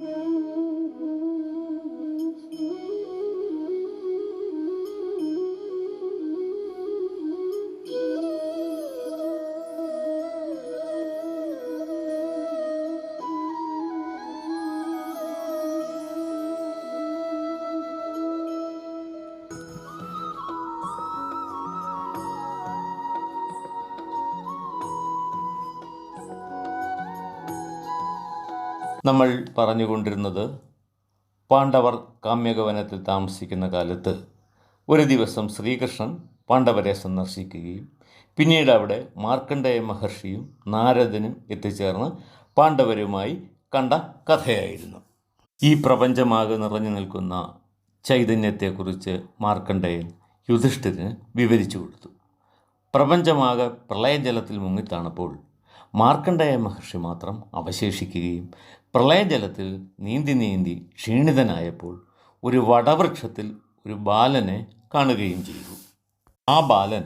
Mm-hmm. നമ്മൾ പറഞ്ഞുകൊണ്ടിരുന്നത് പാണ്ഡവർ കാമ്യകവനത്തിൽ താമസിക്കുന്ന കാലത്ത് ഒരു ദിവസം ശ്രീകൃഷ്ണൻ പാണ്ഡവരെ സന്ദർശിക്കുകയും പിന്നീട് അവിടെ മാർക്കണ്ഡേയ മഹർഷിയും നാരദനും എത്തിച്ചേർന്ന് പാണ്ഡവരുമായി കണ്ട കഥയായിരുന്നു. ഈ പ്രപഞ്ചമാകെ നിറഞ്ഞു നിൽക്കുന്ന ചൈതന്യത്തെക്കുറിച്ച് മാർക്കണ്ഡേയൻ യുധിഷ്ഠിരന് വിവരിച്ചു കൊടുത്തു. പ്രപഞ്ചമാകെ പ്രളയജലത്തിൽ മുങ്ങിത്താണപ്പോൾ മാർക്കണ്ഡേയ മഹർഷി മാത്രം അവശേഷിക്കുകയും പ്രളയജലത്തിൽ നീന്തി നീന്തി ക്ഷീണിതനായപ്പോൾ ഒരു വടവൃക്ഷത്തിൽ ഒരു ബാലനെ കാണുകയും ചെയ്തു. ആ ബാലൻ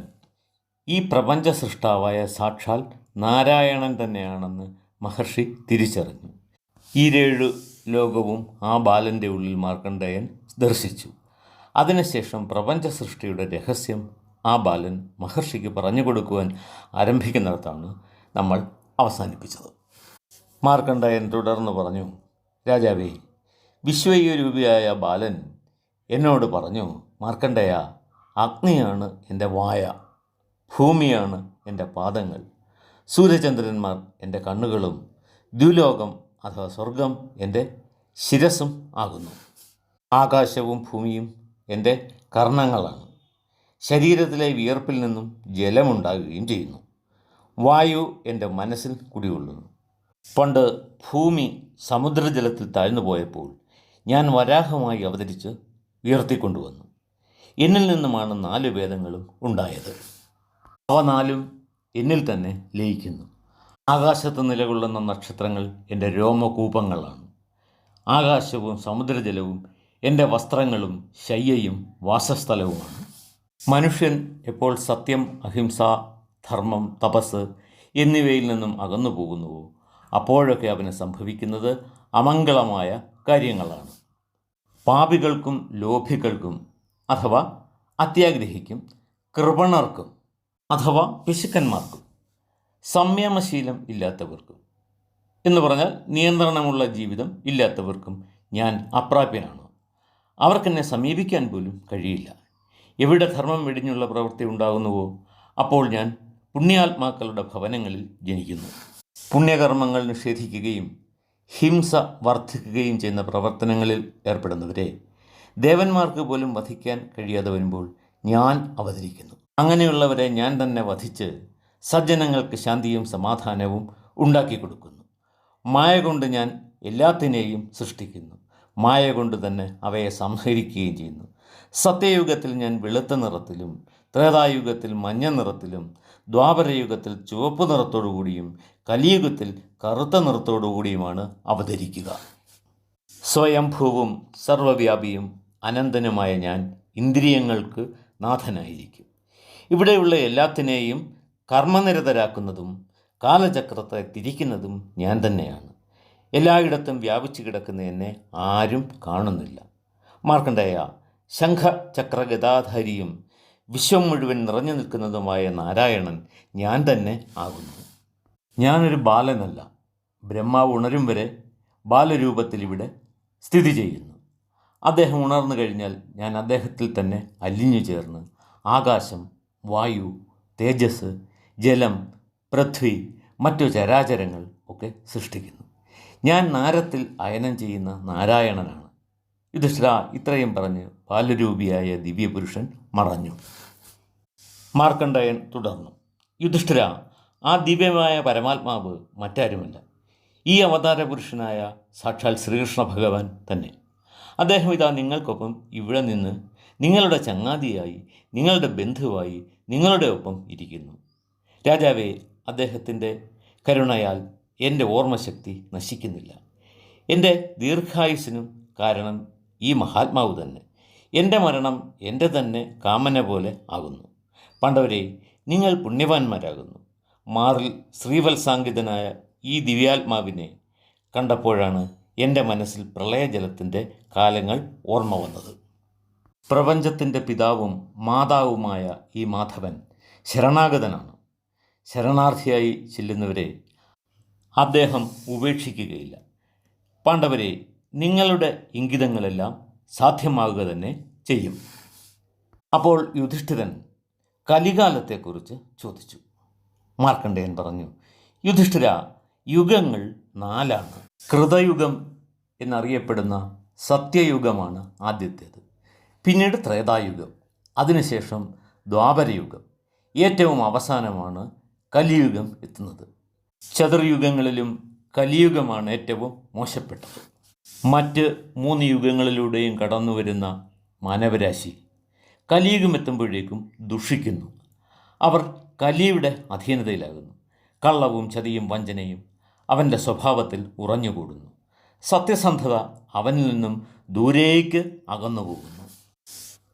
ഈ പ്രപഞ്ച സൃഷ്ടാവായ സാക്ഷാൽ നാരായണൻ തന്നെയാണെന്ന് മഹർഷി തിരിച്ചറിഞ്ഞു. ഈരേഴു ലോകവും ആ ബാലന്റെ ഉള്ളിൽ മാർക്കണ്ഡേയൻ ദർശിച്ചു. അതിനുശേഷം പ്രപഞ്ച സൃഷ്ടിയുടെ രഹസ്യം ആ ബാലൻ മഹർഷിക്ക് പറഞ്ഞു കൊടുക്കുവാൻ ആരംഭിക്കുന്നിടത്താണ് നമ്മൾ അവസാനിപ്പിച്ചത്. മാർക്കണ്ഡേയൻ തുടർന്ന് പറഞ്ഞു രാജാവേ വിശ്വയൂരൂപിയായ ബാലൻ എന്നോട് പറഞ്ഞു മാർക്കണ്ഡേയ അഗ്നിയാണ് എന്റെ വായ ഭൂമിയാണ് എന്റെ പാദങ്ങൾ സൂര്യചന്ദ്രന്മാർ എന്റെ കണ്ണുകളും ദ്വിലോകം അഥവാ സ്വർഗം എന്റെ ശിരസും ആകുന്നു. ആകാശവും ഭൂമിയും എന്റെ കർണങ്ങളാണ്. ശരീരത്തിലെ വിയർപ്പിൽ നിന്നും ജലമുണ്ടാകുകയും ചെയ്യുന്നു. വായു എന്റെ മനസ്സിൽ കുടികൊള്ളുന്നു. പണ്ട് ഭൂമി സമുദ്രജലത്തിൽ താഴ്ന്നു പോയപ്പോൾ ഞാൻ വരാഹമായി അവതരിച്ച് ഉയർത്തിക്കൊണ്ടുവന്നു. എന്നിൽ നിന്നുമാണ് നാല് വേദങ്ങളും ഉണ്ടായത്. അവ നാലും എന്നിൽ തന്നെ ലയിക്കുന്നു. ആകാശത്ത് നിലകൊള്ളുന്ന നക്ഷത്രങ്ങൾ എന്റെ രോമകൂപങ്ങളാണ്. ആകാശവും സമുദ്രജലവും എന്റെ വസ്ത്രങ്ങളും ശയ്യയും വാസസ്ഥലവുമാണ്. മനുഷ്യൻ എപ്പോൾ സത്യം അഹിംസ ധർമ്മം തപസ് എന്നിവയിൽ നിന്നും അകന്നു പോകുന്നുവോ അപ്പോഴൊക്കെ അവന് സംഭവിക്കുന്നത് അമംഗളമായ കാര്യങ്ങളാണ്. പാപികൾക്കും ലോഭികൾക്കും അഥവാ അത്യാഗ്രഹിക്കും കൃപണർക്കും അഥവാ പിശുക്കന്മാർക്കും സംയമശീലം ഇല്ലാത്തവർക്കും. എന്ന് പറഞ്ഞാൽ നിയന്ത്രണമുള്ള ജീവിതം ഇല്ലാത്തവർക്കും ഞാൻ അപ്രാപ്യനാണ്? അവർക്കെന്നെ സമീപിക്കാൻ പോലും കഴിയില്ല. എവിടെ ധർമ്മം വെടിഞ്ഞുള്ള പ്രവൃത്തി ഉണ്ടാകുന്നുവോ? അപ്പോൾ ഞാൻ പുണ്യാത്മാക്കളുടെ ഭവനങ്ങളിൽ ജനിക്കുന്നു. പുണ്യകർമ്മങ്ങൾ നിഷേധിക്കുകയും ഹിംസ വർദ്ധിക്കുകയും ചെയ്യുന്ന പ്രവർത്തനങ്ങളിൽ ഏർപ്പെടുന്നവരെ ദേവന്മാർക്ക് പോലും വധിക്കാൻ കഴിയാതെ വരുമ്പോൾ ഞാൻ അവതരിക്കുന്നു. അങ്ങനെയുള്ളവരെ ഞാൻ തന്നെ വധിച്ച് സജ്ജനങ്ങൾക്ക് ശാന്തിയും സമാധാനവും ഉണ്ടാക്കി കൊടുക്കുന്നു. മായ കൊണ്ട് ഞാൻ എല്ലാത്തിനെയും സൃഷ്ടിക്കുന്നു. മായ കൊണ്ട് തന്നെ അവയെ സംഹരിക്കുകയും ചെയ്യുന്നു. സത്യയുഗത്തിൽ ഞാൻ വെളുത്ത നിറത്തിലും ത്രേതായുഗത്തിൽ മഞ്ഞ നിറത്തിലും ദ്വാപരയുഗത്തിൽ ചുവപ്പ് നിറത്തോടുകൂടിയും കലിയുഗത്തിൽ കറുത്ത നിറത്തോടുകൂടിയുമാണ് അവതരിക്കുക. സ്വയംഭൂവും സർവവ്യാപിയും അനന്തനുമായ ഞാൻ ഇന്ദ്രിയങ്ങൾക്ക് നാഥനായിരിക്കും. ഇവിടെയുള്ള എല്ലാത്തിനെയും കർമ്മനിരതരാക്കുന്നതും കാലചക്രത്തെ തിരിക്കുന്നതും ഞാൻ തന്നെയാണ്. എല്ലായിടത്തും വ്യാപിച്ചു കിടക്കുന്ന എന്നെ ആരും കാണുന്നില്ല. മാർക്കണ്ഡേയ ശംഖചക്രഗതാധാരിയും വിശ്വം മുഴുവൻ നിറഞ്ഞു നിൽക്കുന്നതുമായ നാരായണൻ ഞാൻ തന്നെ ആകുന്നു. ഞാനൊരു ബാലനല്ല. ബ്രഹ്മാവ് ഉണരും വരെ ബാലരൂപത്തിൽ ഇവിടെ സ്ഥിതി ചെയ്യുന്നു. അദ്ദേഹം ഉണർന്നു കഴിഞ്ഞാൽ ഞാൻ അദ്ദേഹത്തിൽ തന്നെ അലിഞ്ഞു ചേർന്ന് ആകാശം വായു തേജസ് ജലം പൃഥ്വി മറ്റു ചരാചരങ്ങൾ ഒക്കെ സൃഷ്ടിക്കുന്നു. ഞാൻ നാരത്തിൽ അയനം ചെയ്യുന്ന നാരായണനാണ്. യുധിഷ്ഠിര ഇത്രയും പറഞ്ഞ് ബാലരൂപിയായ ദിവ്യപുരുഷൻ മറഞ്ഞു. മാർക്കണ്ഡയൻ തുടർന്നു. യുധിഷ്ഠിര ആ ദിവ്യമായ പരമാത്മാവ് മറ്റാരുമല്ല. ഈ അവതാര പുരുഷനായ സാക്ഷാൽ ശ്രീകൃഷ്ണ ഭഗവാൻ തന്നെ. അദ്ദേഹം ഇതാ നിങ്ങൾക്കൊപ്പം ഇവിടെ നിന്ന് നിങ്ങളുടെ ചങ്ങാതിയായി നിങ്ങളുടെ ബന്ധുവായി നിങ്ങളുടെ ഒപ്പം ഇരിക്കുന്നു. രാജാവേ അദ്ദേഹത്തിന്റെ കരുണയാൽ എന്റെ ഓർമ്മശക്തി നശിക്കുന്നില്ല. എന്റെ ദീർഘായുസിനും കാരണം ഈ മഹാത്മാവ് തന്നെ. എന്റെ മരണം എന്റെ തന്നെ കാമന പോലെ ആകുന്നു. പണ്ടവരെ നിങ്ങൾ പുണ്യവാന്മാരാകുന്നു. മാറിൽ ശ്രീവത്സാങ്കിതനായ ഈ ദിവ്യാത്മാവിനെ കണ്ടപ്പോഴാണ് എന്റെ മനസ്സിൽ പ്രളയജലത്തിന്റെ കാലങ്ങൾ ഓർമ്മ വന്നത്. പ്രപഞ്ചത്തിന്റെ പിതാവും മാതാവുമായ ഈ മാധവൻ ശരണാഗതനാണ്. ശരണാർത്ഥിയായി ചെല്ലുന്നവരെ അദ്ദേഹം ഉപേക്ഷിക്കുകയില്ല. പാണ്ഡവരെ നിങ്ങളുടെ ഇംഗിതങ്ങളെല്ലാം സാധ്യമാകുക തന്നെ ചെയ്യും. അപ്പോൾ യുധിഷ്ഠിരൻ കലികാലത്തെക്കുറിച്ച് ചോദിച്ചു. മാർക്കണ്ഡേയൻ പറഞ്ഞു യുധിഷ്ഠിര യുഗങ്ങൾ നാലാണ്. കൃതയുഗം എന്നറിയപ്പെടുന്ന സത്യയുഗമാണ് ആദ്യത്തേത്. പിന്നീട് ത്രേതായുഗം അതിനുശേഷം ദ്വാപരയുഗം. ഏറ്റവും അവസാനമാണ് കലിയുഗം എത്തുന്നത്. ചതുർയുഗങ്ങളിലും കലിയുഗമാണ് ഏറ്റവും മോശപ്പെട്ടത്. മറ്റ് മൂന്ന് യുഗങ്ങളിലൂടെയും കടന്നു വരുന്ന മാനവരാശി കലിയുഗം എത്തുമ്പോഴേക്കും ദുഷിക്കുന്നു. അവർ കലിയുടെ അധീനതയിലാകുന്നു. കള്ളവും ചതിയും വഞ്ചനയും അവന്റെ സ്വഭാവത്തിൽ ഉറഞ്ഞുകൂടുന്നു. സത്യസന്ധത അവനിൽ നിന്നും ദൂരേക്ക് അകന്നുപോകുന്നു.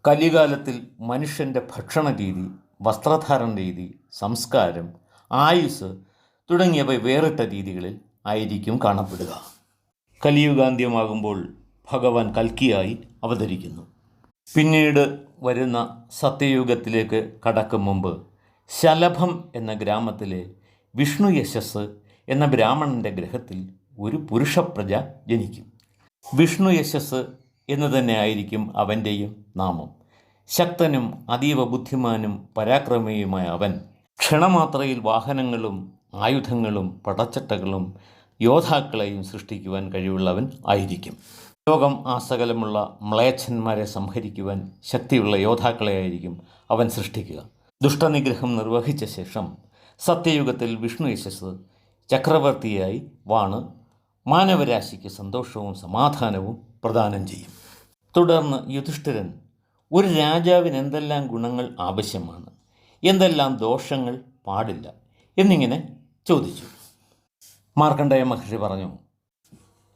കലികാലത്തിൽ മനുഷ്യന്റെ ഭക്ഷണ രീതി വസ്ത്രധാരണ രീതി സംസ്കാരം ആയുസ് തുടങ്ങിയവ വേറിട്ട രീതികളിൽ ആയിരിക്കും കാണപ്പെടുക. കലിയുഗാന്ത്യമാകുമ്പോൾ ഭഗവാൻ കൽക്കിയായി അവതരിക്കുന്നു. പിന്നീട് വരുന്ന സത്യയുഗത്തിലേക്ക് കടക്കും മുമ്പ് ശലഭം എന്ന ഗ്രാമത്തിലെ വിഷ്ണു യശസ് എന്ന ബ്രാഹ്മണന്റെ ഗ്രഹത്തിൽ ഒരു പുരുഷപ്രജ ജനിക്കും. വിഷ്ണു യശസ് എന്ന് തന്നെ ആയിരിക്കും അവന്റെയും നാമം. ശക്തനും അതീവ ബുദ്ധിമാനും പരാക്രമിയുമായ അവൻ ക്ഷണമാത്രയിൽ വാഹനങ്ങളും ആയുധങ്ങളും പടച്ചട്ടകളും യോദ്ധാക്കളെയും സൃഷ്ടിക്കുവാൻ കഴിവുള്ളവൻ ആയിരിക്കും. ലോകം ആസകലമുള്ള മ്ലേച്ഛന്മാരെ സംഹരിക്കുവാൻ ശക്തിയുള്ള യോദ്ധാക്കളെ ആയിരിക്കും അവൻ സൃഷ്ടിക്കുക. ദുഷ്ടനിഗ്രഹം നിർവഹിച്ച ശേഷം സത്യയുഗത്തിൽ വിഷ്ണു യശസ് ചക്രവർത്തിയായി വാണ് മാനവരാശിക്ക് സന്തോഷവും സമാധാനവും പ്രദാനം ചെയ്യും. തുടർന്ന് യുധിഷ്ഠിരൻ ഒരു രാജാവിന് എന്തെല്ലാം ഗുണങ്ങൾ ആവശ്യമാണ്? എന്തെല്ലാം ദോഷങ്ങൾ പാടില്ല? എന്നിങ്ങനെ ചോദിച്ചു. മാർക്കണ്ഡേയ മഹർഷി പറഞ്ഞു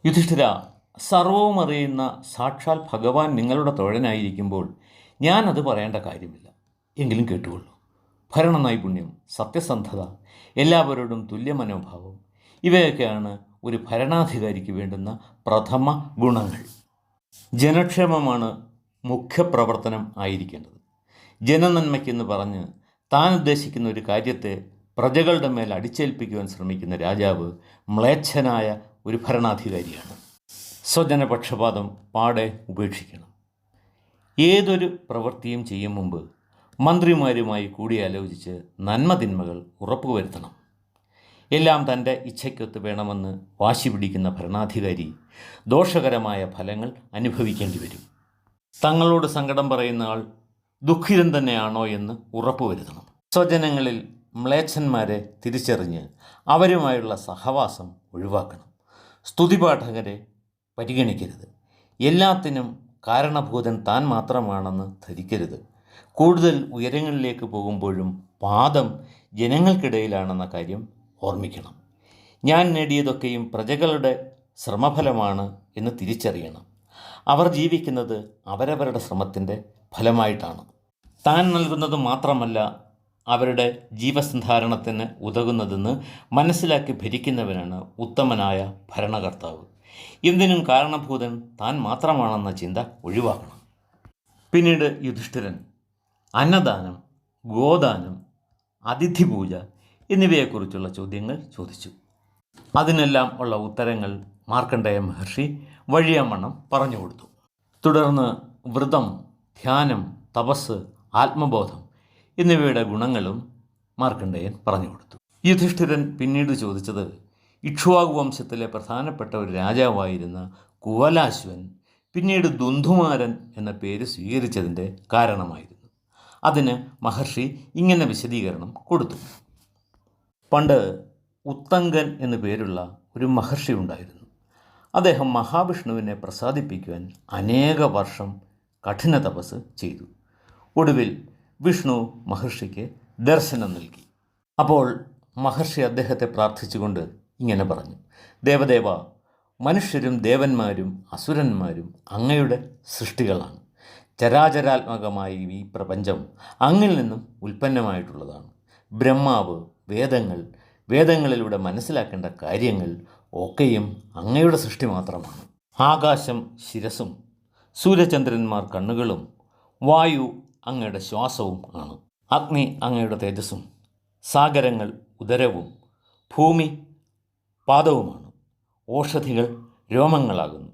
യുധിഷ്ഠിര സർവവും അറിയുന്ന സാക്ഷാൽ ഭഗവാൻ നിങ്ങളുടെ തൊഴനായിരിക്കുമ്പോൾ ഞാനത് പറയേണ്ട കാര്യമില്ല. എങ്കിലും കേട്ടുകൊള്ളൂ. ഭരണ നൈപുണ്യം സത്യസന്ധത എല്ലാവരോടും തുല്യ മനോഭാവം ഇവയൊക്കെയാണ് ഒരു ഭരണാധികാരിക്ക് വേണ്ടുന്ന പ്രഥമ ഗുണങ്ങൾ. ജനക്ഷേമമാണ് മുഖ്യപ്രവർത്തനം ആയിരിക്കേണ്ടത്. ജനനന്മയ്ക്കെന്ന് പറഞ്ഞ് താൻ ഉദ്ദേശിക്കുന്ന ഒരു കാര്യത്തെ പ്രജകളുടെ മേൽ അടിച്ചേൽപ്പിക്കുവാൻ ശ്രമിക്കുന്ന രാജാവ് മ്ലേച്ഛനായ ഒരു ഭരണാധികാരിയാണ്. സ്വജനപക്ഷപാതം പാടെ ഉപേക്ഷിക്കണം. ഏതൊരു പ്രവൃത്തിയും ചെയ്യും മുമ്പ് മന്ത്രിമാരുമായി കൂടിയാലോചിച്ച് നന്മതിന്മകൾ ഉറപ്പുവരുത്തണം എല്ലാം തന്റെ ഇച്ഛയ്ക്കൊത്ത് വേണമെന്ന് വാശി പിടിക്കുന്ന ഭരണാധികാരി ദോഷകരമായ ഫലങ്ങൾ അനുഭവിക്കേണ്ടി വരും. തങ്ങളോട് സങ്കടം പറയുന്ന ആൾ ദുഃഖിതൻ തന്നെയാണോ എന്ന് ഉറപ്പുവരുത്തണം സ്വജനങ്ങളിൽ മ്ലേച്ഛന്മാരെ തിരിച്ചറിഞ്ഞ് അവരുമായുള്ള സഹവാസം ഒഴിവാക്കണം. സ്തുതിപാഠകരെ പരിഗണിക്കരുത്. എല്ലാത്തിനും കാരണഭൂതൻ താൻ മാത്രമാണെന്ന് ധരിക്കരുത്. കൂടുതൽ ഉയരങ്ങളിലേക്ക് പോകുമ്പോഴും പാദം ജനങ്ങൾക്കിടയിലാണെന്ന കാര്യം ഓർമ്മിക്കണം. ഞാൻ നേടിയതൊക്കെയും പ്രജകളുടെ ശ്രമഫലമാണ് എന്ന് തിരിച്ചറിയണം. അവർ ജീവിക്കുന്നത് അവരവരുടെ ശ്രമത്തിന്റെ ഫലമായിട്ടാണ്. താൻ നൽകുന്നത് മാത്രമല്ല അവരുടെ ജീവസന്ധാരണത്തിന് ഉതകുന്നതെന്ന് മനസ്സിലാക്കി ഭരിക്കുന്നവനാണ് ഉത്തമനായ ഭരണകർത്താവ്. എന്തിനും കാരണഭൂതൻ താൻ മാത്രമാണെന്ന ചിന്ത ഒഴിവാക്കണം. പിന്നീട് യുധിഷ്ഠിരൻ അന്നദാനം ഗോദാനം അതിഥി പൂജ എന്നിവയെക്കുറിച്ചുള്ള ചോദ്യങ്ങൾ ചോദിച്ചു. അതിനെല്ലാം ഉള്ള ഉത്തരങ്ങൾ മാർക്കണ്ഡേയ മഹർഷി വഴിയാമണ്ണം പറഞ്ഞു കൊടുത്തു. തുടർന്ന് വ്രതം ധ്യാനം തപസ് ആത്മബോധം എന്നിവയുടെ ഗുണങ്ങളും മാർക്കണ്ഡേയൻ പറഞ്ഞു കൊടുത്തു. യുധിഷ്ഠിരൻ പിന്നീട് ചോദിച്ചത് ഇക്ഷ്വാകു വംശത്തിലെ പ്രധാനപ്പെട്ട ഒരു രാജാവായിരുന്ന കുവലാശ്വൻ പിന്നീട് ദുന്ധുമാരൻ എന്ന പേര് സ്വീകരിച്ചതിന്റെ കാരണമായിരുന്നു. അതിന് മഹർഷി ഇങ്ങനെ വിശദീകരണം കൊടുത്തു. പണ്ട് ഉത്തങ്കൻ എന്നു പേരുള്ള ഒരു മഹർഷി ഉണ്ടായിരുന്നു. അദ്ദേഹം മഹാവിഷ്ണുവിനെ പ്രസാദിപ്പിക്കുവാൻ അനേക വർഷം കഠിന തപസ് ചെയ്തു. ഒടുവിൽ വിഷ്ണു മഹർഷിക്ക് ദർശനം നൽകി. അപ്പോൾ മഹർഷി അദ്ദേഹത്തെ പ്രാർത്ഥിച്ചുകൊണ്ട് ഇങ്ങനെ പറഞ്ഞു. ദേവദേവ മനുഷ്യരും ദേവന്മാരും അസുരന്മാരും അങ്ങയുടെ സൃഷ്ടികളാണ്. ചരാചരാത്മകമായി ഈ പ്രപഞ്ചം അങ്ങിൽ നിന്നും ഉൽപ്പന്നമായിട്ടുള്ളതാണ്. ബ്രഹ്മാവ് വേദങ്ങൾ വേദങ്ങളിലൂടെ മനസ്സിലാക്കേണ്ട കാര്യങ്ങൾ ഒക്കെയും അങ്ങയുടെ സൃഷ്ടി മാത്രമാണ്. ആകാശം ശിരസും സൂര്യചന്ദ്രന്മാർ കണ്ണുകളും വായു അങ്ങയുടെ ശ്വാസവും ആണ്. അഗ്നി അങ്ങയുടെ തേജസ്സും സാഗരങ്ങൾ ഉദരവും ഭൂമി പാദവുമാണ്. ഓഷധികൾ രോമങ്ങളാകുന്നു.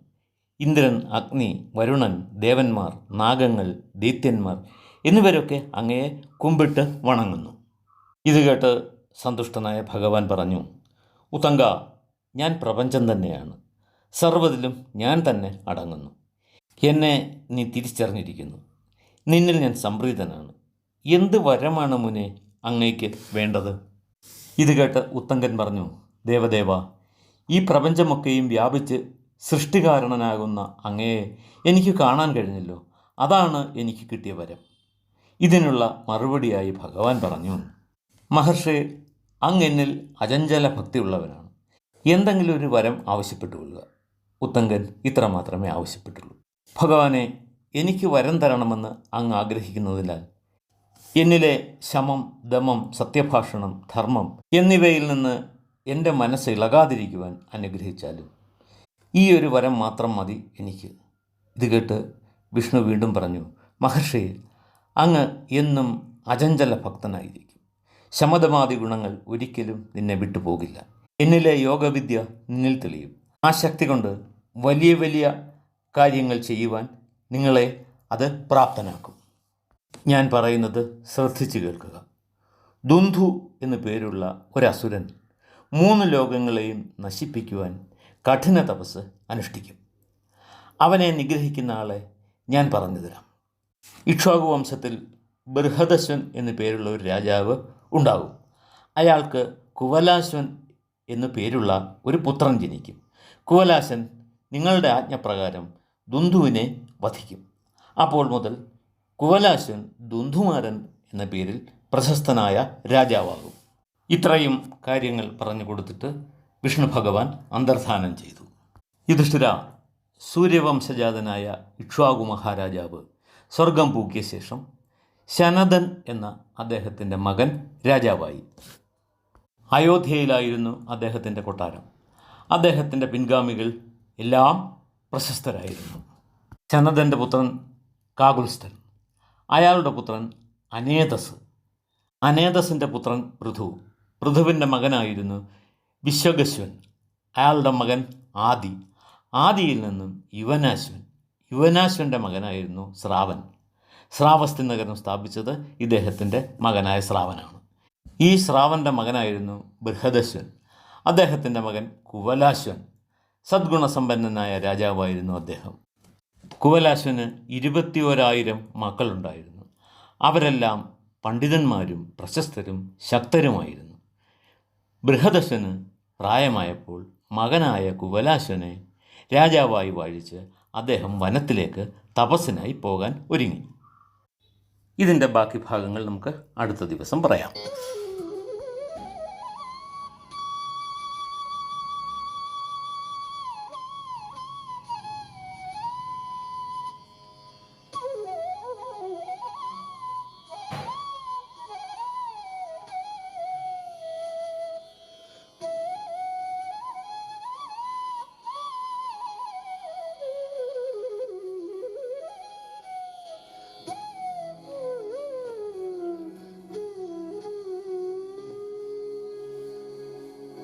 ഇന്ദ്രൻ അഗ്നി വരുണൻ ദേവന്മാർ നാഗങ്ങൾ ദൈത്യന്മാർ എന്നിവരൊക്കെ അങ്ങയെ കുമ്പിട്ട് വണങ്ങുന്നു. ഇത് കേട്ട് സന്തുഷ്ടനായ ഭഗവാൻ പറഞ്ഞു ഉത്തങ്ക ഞാൻ പ്രപഞ്ചം തന്നെയാണ്. സർവതിലും ഞാൻ തന്നെ അടങ്ങുന്നു. എന്നെ നീ തിരിച്ചറിഞ്ഞിരിക്കുന്നു. നിന്നിൽ ഞാൻ സംപ്രീതനാണ്. എന്ത് വരമാണ് മുനെ അങ്ങയ്ക്ക് വേണ്ടത്? ഇത് കേട്ട് ഉത്തങ്കൻ പറഞ്ഞു ദേവദേവ ഈ പ്രപഞ്ചമൊക്കെയും വ്യാപിച്ച് സൃഷ്ടികാരണനാകുന്ന അങ്ങയെ എനിക്ക് കാണാൻ കഴിഞ്ഞല്ലോ. അതാണ് എനിക്ക് കിട്ടിയ വരം. ഇതിനുള്ള മറുപടിയായി ഭഗവാൻ പറഞ്ഞു. മഹർഷി അങ്ങെന്നിൽ അചഞ്ചല ഭക്തിയുള്ളവനാണ്. എന്തെങ്കിലും ഒരു വരം ആവശ്യപ്പെട്ടു കൊള്ളുക ഉത്തങ്കൻ ഇത്ര മാത്രമേ ആവശ്യപ്പെട്ടുള്ളൂ. ഭഗവാനെ എനിക്ക് വരം തരണമെന്ന് അങ്ങ് ആഗ്രഹിക്കുന്നതിനാൽ എന്നിലെ ശമം ദമം സത്യഭാഷണം ധർമ്മം എന്നിവയിൽ നിന്ന് എന്റെ മനസ്സ് ഇളകാതിരിക്കുവാൻ അനുഗ്രഹിച്ചാലും. ഈ ഒരു വരം മാത്രം മതി എനിക്ക്. ഇത് കേട്ട് വിഷ്ണു വീണ്ടും പറഞ്ഞു മഹർഷി അങ്ങ് എന്നും അചഞ്ചല ഭക്തനായിരിക്കും. ശമതമാതി ഗുണങ്ങൾ ഒരിക്കലും നിന്നെ വിട്ടുപോകില്ല എന്നിലെ യോഗവിദ്യ നിന്നിൽ തെളിയും. ആ ശക്തി കൊണ്ട് വലിയ വലിയ കാര്യങ്ങൾ ചെയ്യുവാൻ നിങ്ങളെ അത് പ്രാപ്തനാക്കും. ഞാൻ പറയുന്നത് ശ്രദ്ധിച്ചു കേൾക്കുക. ദുന്ധു എന്നു പേരുള്ള ഒരസുരൻ മൂന്ന് ലോകങ്ങളെയും നശിപ്പിക്കുവാൻ കഠിന തപസ് അനുഷ്ഠിക്കും. അവനെ നിഗ്രഹിക്കുന്ന ആളെ ഞാൻ പറഞ്ഞു തരാം. ഇക്ഷ്വാകു വംശത്തിൽ ബൃഹദശ്വൻ എന്നു പേരുള്ള ഒരു രാജാവ് ഉണ്ടാകും. അയാൾക്ക് കുവലാശ്വൻ എന്നു പേരുള്ള ഒരു പുത്രൻ ജനിക്കും. കുവലാശൻ നിങ്ങളുടെ ആജ്ഞപ്രകാരം ദുന്ദുവിനെ വധിക്കും. അപ്പോൾ മുതൽ കുവലാശ്വൻ ദുന്ധുമാരൻ എന്ന പേരിൽ പ്രശസ്തനായ രാജാവാകും. ഇത്രയും കാര്യങ്ങൾ പറഞ്ഞു കൊടുത്തിട്ട് വിഷ്ണു ഭഗവാൻ അന്തർധാനം ചെയ്തു. യുധിഷ്ഠിര സൂര്യവംശജാതനായ ഇക്ഷ്വാകു മഹാരാജാവ് സ്വർഗം പൂക്കിയ ശേഷം ശനദൻ എന്ന അദ്ദേഹത്തിന്റെ മകൻ രാജാവായി. അയോധ്യയിലായിരുന്നു അദ്ദേഹത്തിന്റെ കൊട്ടാരം. അദ്ദേഹത്തിന്റെ പിൻഗാമികൾ എല്ലാം പ്രശസ്തരായിരുന്നു. ശനദന്റെ പുത്രൻ കാകുൽസ്ഥൻ അയാളുടെ പുത്രൻ അനേതസ് അനേതസിന്റെ പുത്രൻ പൃഥു പൃഥുവിന്റെ മകനായിരുന്നു വിശ്വകശ്വൻ അയാളുടെ മകൻ ആദി. ആദിയിൽ നിന്നും യുവനാശ്വൻ. യുവനാശ്വന്റെ മകനായിരുന്നു ശ്രാവൻ ശ്രാവസ്തി നഗരം സ്ഥാപിച്ചത് ഇദ്ദേഹത്തിന്റെ മകനായ ശ്രാവനാണ് ഈ ശ്രാവന്റെ മകനായിരുന്നു ബൃഹദശ്വൻ. അദ്ദേഹത്തിന്റെ മകൻ കുവലാശ്വൻ. സദ്ഗുണസമ്പന്നനായ രാജാവായിരുന്നു അദ്ദേഹം. കുവലാശ്വന് ഇരുപത്തിയോരായിരം മക്കളുണ്ടായിരുന്നു. അവരെല്ലാം പണ്ഡിതന്മാരും പ്രശസ്തരും ശക്തരുമായിരുന്നു. ബൃഹദശ്വന് പ്രായമായപ്പോൾ മകനായ കുവലാശനെ രാജാവായി വാഴിച്ച് അദ്ദേഹം വനത്തിലേക്ക് തപസ്സിനായി പോകാൻ ഒരുങ്ങി. ഇതിന്റെ ബാക്കി ഭാഗങ്ങൾ നമുക്ക് അടുത്ത ദിവസം പറയാം.